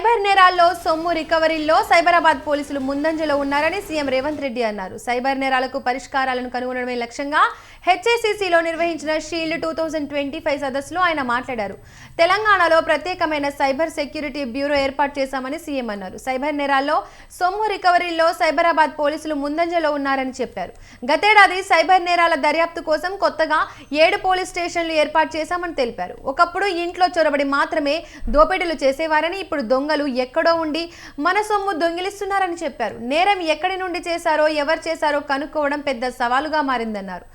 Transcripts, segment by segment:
Cyber నేరాల్లో సొమ్ము రికవరీల్లో సైబరాబాద్ పోలీసులు ముందంజలో ఉన్నారని సీఎం రేవంత్ రెడ్డి అన్నారు. సైబర్ నేరాలకు పరిష్కారాలను కనుగొనడమే లక్ష్యంగా హెచ్ఏసీసీలో నిర్వహించిన shield two thousand twenty five సదస్సులో ఆయన మాట్లాడారు. తెలంగాణలో ప్రత్యేకమైన సైబర్ సెక్యూరిటీ బ్యూరో ఏర్పాటు చేశామని సీఎం అన్నారు. సైబర్ నేరాల్లో సొమ్ము రికవరీల్లో సైబరాబాద్ పోలీసులు ముందంజలో ఉన్నారని చెప్పారు. గతేడాది సైబర్ నేరాల దర్యాప్తు కోసం కొత్తగా ఏడు పోలీస్ స్టేషన్లు ఏర్పాటు చేశామని తెలిపారు. ఒకప్పుడు ఇంట్లో చొరబడి మాత్రమే దోపిడీలు చేసేవారని ఇప్పుడు దొంగ దొంగలు ఎక్కడో ఉండి మన సొమ్ము దొంగిలిస్తున్నారని చెప్పారు. నేరం ఎక్కడి నుండి చేశారో ఎవరు చేశారో కనుక్కోవడం పెద్ద సవాలుగా మారిందన్నారు.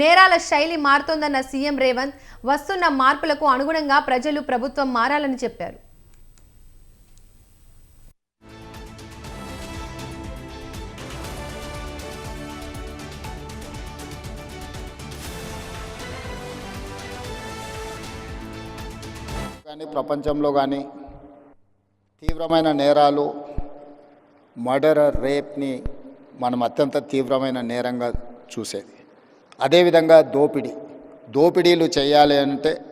నేరాల శైలి మారుతోందన్న సీఎం రేవంత్ వస్తున్న మార్పులకు అనుగుణంగా ప్రజలు ప్రభుత్వం మారాలని చెప్పారు. కానీ ప్రపంచంలో కానీ తీవ్రమైన నేరాలు మర్డర్ రేప్ని మనం అత్యంత తీవ్రమైన నేరంగా చూసేది. అదేవిధంగా దోపిడీ. దోపిడీలు చేయాలి అంటే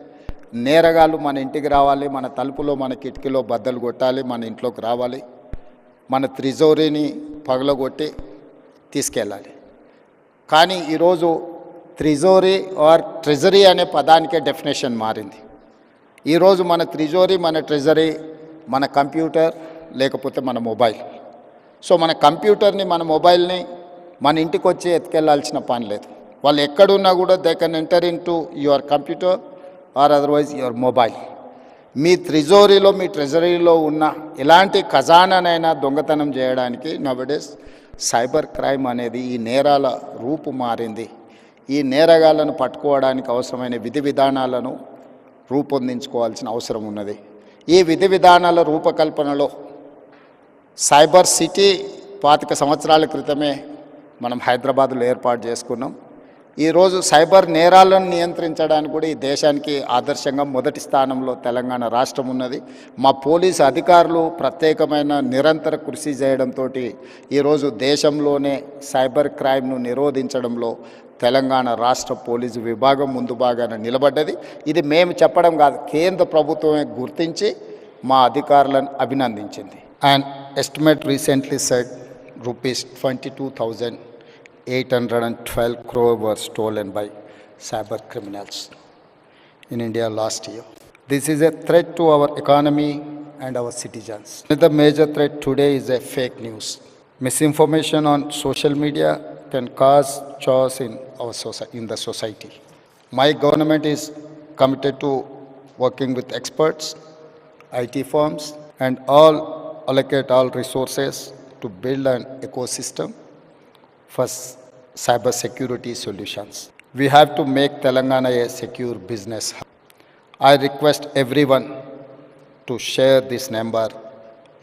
నేరగాళ్ళు మన ఇంటికి రావాలి మన తలుపులో మన కిటికీలో బద్దలు కొట్టాలి మన ఇంట్లోకి రావాలి మన త్రిజోరీని పగలగొట్టి తీసుకెళ్ళాలి. కానీ ఈరోజు త్రిజోరీ ఆర్ ట్రెజరీ అనే పదానికే డెఫినేషన్ మారింది. ఈరోజు మన త్రిజోరీ మన ట్రెజరీ మన కంప్యూటర్ లేకపోతే మన మొబైల్. సో మన కంప్యూటర్ని మన మొబైల్ని మన ఇంటికి వచ్చి ఎత్తుకెళ్ళాల్సిన పని లేదు. వాళ్ళు ఎక్కడున్నా కూడా they can enter into your computer or otherwise your mobile మీ త్రిజోరీలో మీ ట్రెజరీలో ఉన్న ఎలాంటి ఖజానానైనా దొంగతనం చేయడానికి నవడేస్ సైబర్ క్రైమ్ అనేది ఈ నేరాల రూపు మారింది. ఈ నేరగాళ్ళను పట్టుకోవడానికి అవసరమైన విధి విధానాలను రూపొందించుకోవాల్సిన అవసరం ఉన్నది. ఈ విధి విధానాల రూపకల్పనలో సైబర్ సిటీ పాతిక సంవత్సరాల క్రితమే మనం హైదరాబాద్లో ఏర్పాటు చేసుకున్నాం. ఈరోజు సైబర్ నేరాలను నియంత్రించడానికి కూడా ఈ దేశానికి ఆదర్శంగా మొదటి స్థానంలో తెలంగాణ రాష్ట్రం ఉన్నది. మా పోలీసు అధికారులు ప్రత్యేకమైన నిరంతర కృషి చేయడంతో ఈరోజు దేశంలోనే సైబర్ క్రైమ్ను నిరోధించడంలో తెలంగాణ రాష్ట్ర పోలీసు విభాగం ముందు భాగాన నిలబడ్డది. ఇది మేము చెప్పడం కాదు కేంద్ర ప్రభుత్వమే గుర్తించి మా అధికారులను అభినందించింది. And estimate recently set rupees twenty two thousand 812 crore were stolen by cyber criminals in India last year. This is a threat to our economy and our citizens. Another major threat today is a fake news. Misinformation on social media can cause chaos in our society, in the society. My government is committed to working with experts, IT firms, and all allocate all resources to build an ecosystem for cyber security solutions. We have to make Telangana a secure business hub. I request everyone to share this number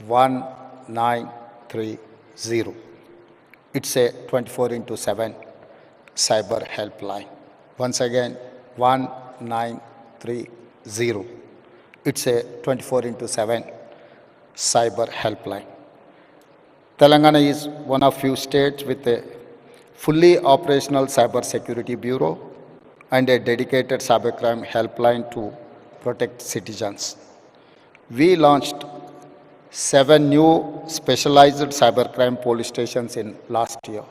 1930. It's a 24 into 7 cyber helpline. Once again, 1930. It's a 24 into 7 cyber helpline. Telangana is one of few states with a fully operational cyber security bureau and a dedicated cybercrime helpline to protect citizens. We launched seven new specialized cybercrime police stations in last year.